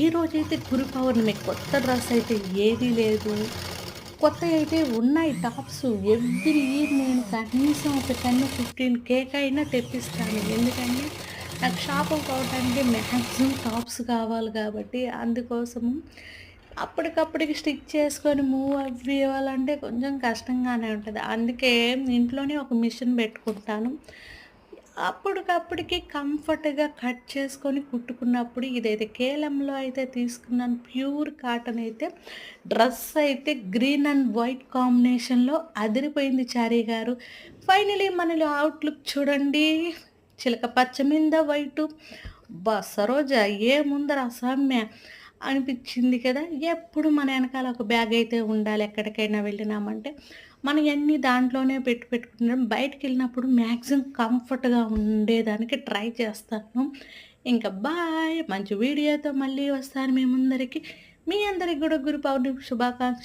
ఈరోజైతే గురు పౌర్ణమి కొత్త డ్రెస్ అయితే ఏదీ లేదు. కొత్త అయితే ఉన్నాయి టాప్స్. ఎవ్రీ ఇయర్ నేను కనీసం ఒక టెన్ ఫిఫ్టీన్ కేక్ అయినా తెప్పిస్తాను. ఎందుకంటే నాకు షాప్ పోవడానికి మ్యాక్సిమం టాప్స్ కావాలి కాబట్టి అందుకోసము అప్పటికప్పటికి స్టిక్ చేసుకొని మూవ్ అవ్వాలంటే కొంచెం కష్టంగానే ఉంటుంది. అందుకే ఇంట్లోనే ఒక మిషన్ పెట్టుకుంటాను. అప్పటికప్పటికి కంఫర్ట్గా కట్ చేసుకొని కుట్టుకున్నప్పుడు ఇదైతే కేలంలో అయితే తీసుకున్నాను ప్యూర్ కాటన్ అయితే డ్రెస్ అయితే గ్రీన్ అండ్ వైట్ కాంబినేషన్లో అదిరిపోయింది చారీ గారు. ఫైనలీ మనలో అవుట్లుక్ చూడండి. చిలక పచ్చ మీద వైటు. బా సరోజ ఏ ముందర అసామ్య. అనిపించింది కదా. ఎప్పుడు మన వెనకాల ఒక బ్యాగ్ అయితే ఉండాలి ఎక్కడికైనా వెళ్ళినామంటే మనం అన్నీ దాంట్లోనే పెట్టి పెట్టుకుంటాం బయటకు వెళ్ళినప్పుడు మ్యాక్సిమం కంఫర్ట్గా ఉండేదానికి ట్రై చేస్తాను. ఇంకా బాయ్ మంచి వీడియోతో మళ్ళీ వస్తాను మీ మీ అందరికి కూడా గురు పౌర్ణమి శుభాకాంక్ష